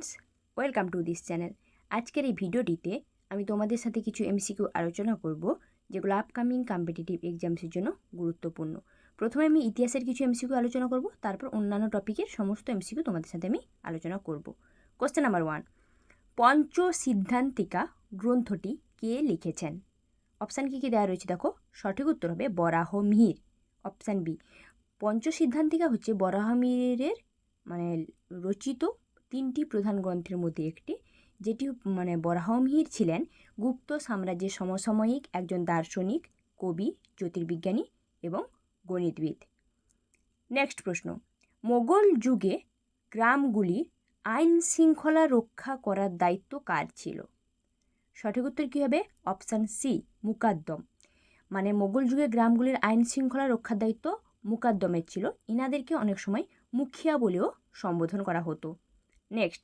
Students welcome to this channel আজকের এই ভিডিওটিতে আমি তোমাদের সাথে কিছু এমসিকিউ আলোচনা করব, যেগুলো আপকামিং কম্পিটিটিভ এক্সামসের জন্য গুরুত্বপূর্ণ। প্রথমে আমি ইতিহাসের কিছু এমসিকিউ আলোচনা করব, তারপর অন্যান্য টপিকের সমস্ত এমসিকিউ তোমাদের সাথে আমি আলোচনা করব। কোশ্চেন নাম্বার ওয়ান পঞ্চ সিদ্ধান্তিকা গ্রন্থটি কে লিখেছেন? অপশান কী কী দেওয়া রয়েছে দেখো? সঠিক উত্তর হবে বরাহ মিহির অপশান বি পঞ্চ সিদ্ধান্তিকা হচ্ছে বরাহ মিহিরের মানে রচিত তিনটি প্রধান গ্রন্থের মধ্যে একটি, যেটি মানে বরাহমিহির ছিলেন, গুপ্ত সাম্রাজ্যের সমসাময়িক একজন দার্শনিক, কবি, জ্যোতির্বিজ্ঞানী এবং গণিতবিদ। নেক্সট প্রশ্ন। মোগল যুগে গ্রামগুলি আইন শৃঙ্খলা রক্ষা করার দায়িত্ব কার ছিল? সঠিক উত্তর কী হবে? অপশান সি মুকাদ্দম। মানে মোগল যুগে গ্রামগুলির আইন শৃঙ্খলা রক্ষার দায়িত্ব মুকাদ্দমের ছিল। ইনাদেরকে অনেক সময় মুখিয়া বলেও সম্বোধন করা হতো। নেক্সট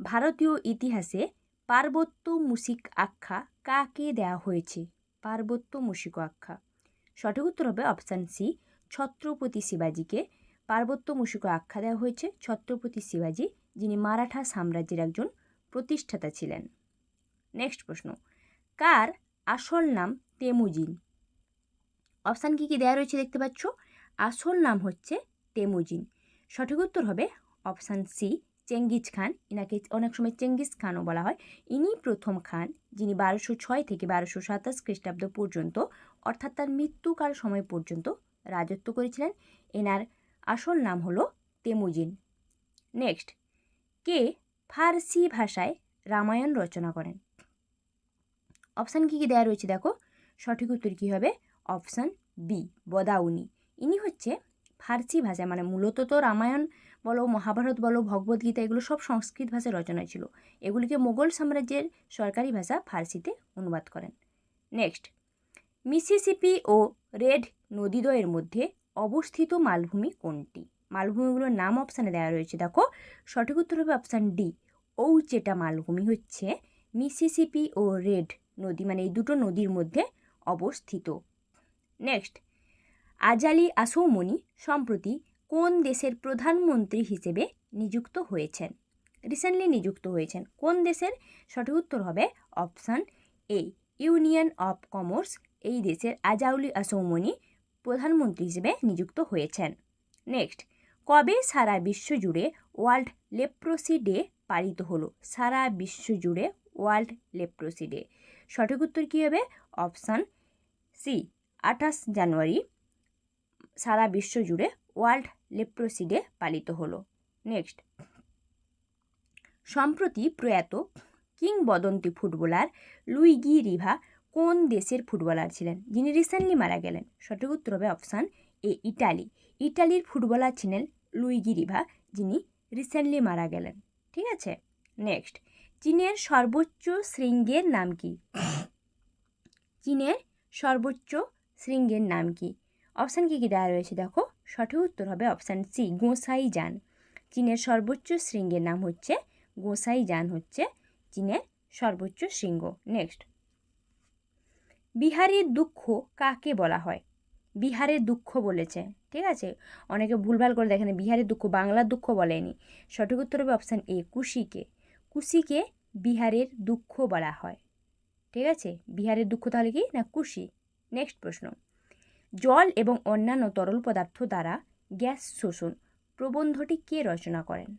ভারতীয় ইতিহাসে পার্বত্য মুসিক আখ্যা কাকে দেওয়া হয়েছে? পার্বত্য মুসিক আখ্যা। সঠিক উত্তর হবে অপশান সি ছত্রপতি শিবাজিকে। পার্বত্য মুসিক আখ্যা দেওয়া হয়েছে ছত্রপতি শিবাজি, যিনি মারাঠা সাম্রাজ্যের একজন প্রতিষ্ঠাতা ছিলেন। নেক্সট প্রশ্ন। কার আসল নাম তেমুজিন? অপশান কী কী দেওয়া রয়েছে দেখতে পাচ্ছ? আসল নাম হচ্ছে তেমুজিন। সঠিক উত্তর হবে অপশান সি চেঙ্গিজ খান, ইনাকে অনেক সময় চেঙ্গিস খানও বলা হয়। ইনি প্রথম খান যিনি বারোশো ছয় থেকে বারোশো সাতাশ খ্রিস্টাব্দ পর্যন্ত, অর্থাৎ তার মৃত্যুকাল সময় পর্যন্ত রাজত্ব করেছিলেন। এনার আসল নাম হলো তেমুজিন। নেক্সট, কে ফার্সি ভাষায় রামায়ণ রচনা করেন? অপশান কী কী দেওয়া রয়েছে দেখো? সঠিক উত্তর কী হবে? Option B, Badauni. ইনি হচ্ছে ফার্সি ভাষায় মানে মূলত তো রামায়ণ বলো, মহাভারত বলো ভগবদ্গীতা এগুলো সব সংস্কৃত ভাষায় রচনা ছিল। এগুলিকে মোগল সাম্রাজ্যের সরকারি ভাষা ফার্সিতে অনুবাদ করেন। নেক্সট, মিসিসিপি ও রেড নদীদ্বয়ের মধ্যে অবস্থিত মালভূমি কোনটি? মালভূমিগুলোর নাম অপশানে দেওয়া রয়েছে। দেখো, সঠিক উত্তর হবে অপশান ডি ঔচেটা মালভূমি হচ্ছে মিসিসিপি ও রেড নদী মানে এই দুটো নদীর মধ্যে অবস্থিত। নেক্সট, আজালি আসৌমনি সম্প্রতি কোন দেশের প্রধানমন্ত্রী হিসেবে নিযুক্ত হয়েছেন? রিসেন্টলি নিযুক্ত হয়েছেন। কোন দেশের? সঠিক উত্তর হবে option A union of commerce এই দেশের আজাউলি আসৌমনি প্রধানমন্ত্রী হিসেবে নিযুক্ত হয়েছেন। নেক্সট কবে সারা বিশ্ব জুড়ে ওয়ার্ল্ড লেপ্রোসি ডে পালিত হলো? সারা বিশ্ব জুড়ে ওয়ার্ল্ড লেপ্রোসি ডে সঠিক উত্তর কী হবে? অপশান সি আঠাশ জানুয়ারি, সারা বিশ্ব জুড়ে ওয়ার্ল্ড লেপ্রোসি ডে পালিত হলো। নেক্সট। সম্প্রতি প্রয়াত কিংবদন্তি ফুটবলার লুইগি রিভা কোন দেশের ফুটবলার ছিলেন? যিনি রিসেন্টলি মারা গেলেন। সঠিক উত্তর হবে অপশান এ, ইটালি। ইটালির ফুটবলার ছিলেন লুইগি রিভা, যিনি রিসেন্টলি মারা গেলেন। ঠিক আছে? নেক্সট। চীনের সর্বোচ্চ শৃঙ্গের নাম কি? চীনের সর্বোচ্চ শৃঙ্গের নাম কি? অপশান কী কী দেওয়া রয়েছে দেখো? সঠিক উত্তর হবে অপশান সি, গোসাই যান। চীনের সর্বোচ্চ শৃঙ্গের নাম হচ্ছে, গোসাই যান হচ্ছে চীনের সর্বোচ্চ শৃঙ্গ। নেক্সট বিহারের দুঃখ কাকে বলা হয়? বিহারের দুঃখ বলেছে, ঠিক আছে? অনেকে ভুলভাল করে দেখেন, বিহারের দুঃখ, বাংলার দুঃখ বলেনি। সঠিক উত্তর হবে অপশান এ, কুশিকে। কুশিকে বিহারের দুঃখ বলা হয়, ঠিক আছে? বিহারের দুঃখ তাহলে কি? না, কুশি। নেক্সট প্রশ্ন। জল এবং অন্যান্য তরল পদার্থ দ্বারা গ্যাস শোষণ। প্রবন্ধটি কে রচনা করেন?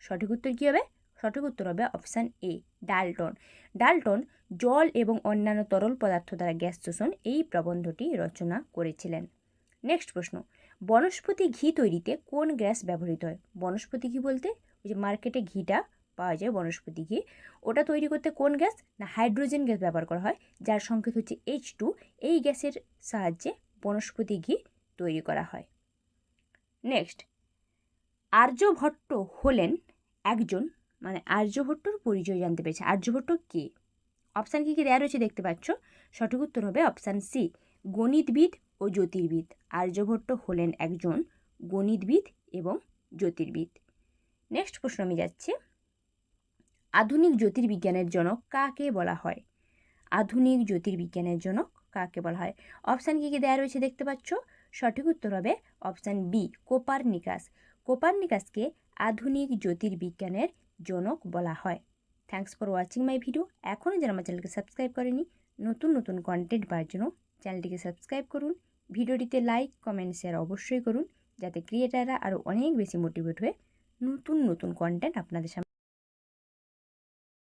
সঠিক উত্তর কী হবে? সঠিক উত্তর হবে অপশান এ, ডালটন। ডালটন জল এবং অন্যান্য তরল পদার্থ দ্বারা গ্যাস শোষণ এই প্রবন্ধটি রচনা করেছিলেন। নেক্সট প্রশ্ন, বনস্পতি ঘি তৈরিতে কোন গ্যাস ব্যবহৃত হয়? বনস্পতি ঘি বলতে ওই যে মার্কেটে ঘিটা পাওয়া যায় বনস্পতি ঘি। ওটা তৈরি করতে কোন গ্যাস? না, হাইড্রোজেন গ্যাস ব্যবহার করা হয়, যার সংকেত হচ্ছে এইচ টু এই গ্যাসের সাহায্যে বনস্পতি ঘি তৈরি করা হয়। নেক্সট আর্যভট্ট হলেন একজন মানে আর্যভট্টর পরিচয় জানতে পেরেছে। আর্যভট্ট কে? অপশান কী কী দেওয়া রয়েছে দেখতে পাচ্ছ? সঠিক উত্তর হবে অপশান সি গণিতবিদ ও জ্যোতির্বিদ। আর্যভট্ট হলেন একজন গণিতবিদ এবং জ্যোতির্বিদ। নেক্সট প্রশ্ন আমি যাচ্ছি। আধুনিক জ্যোতির্বিজ্ঞানের জনক কাকে বলা হয়? আধুনিক জ্যোতির্বিজ্ঞানের জনক কাকে বলা হয়? অপশান কী কী দেওয়া রয়েছে দেখতে পাচ্ছ? সঠিক উত্তর হবে অপশান বি, কোপারনিকাস। কোপারনিকাসকে আধুনিক জ্যোতির্বিজ্ঞানের জনক বলা হয়। Thanks for watching my video এখনও যারা আমার চ্যানেলকে সাবস্ক্রাইব করেনি, নতুন নতুন কন্টেন্ট পাওয়ার জন্য চ্যানেলটিকে সাবস্ক্রাইব করুন। ভিডিওটিতে লাইক কমেন্ট শেয়ার অবশ্যই করুন। যাতে ক্রিয়েটাররা আরও অনেক বেশি মোটিভেট হয়ে নতুন নতুন কন্টেন্ট আপনাদের সামনে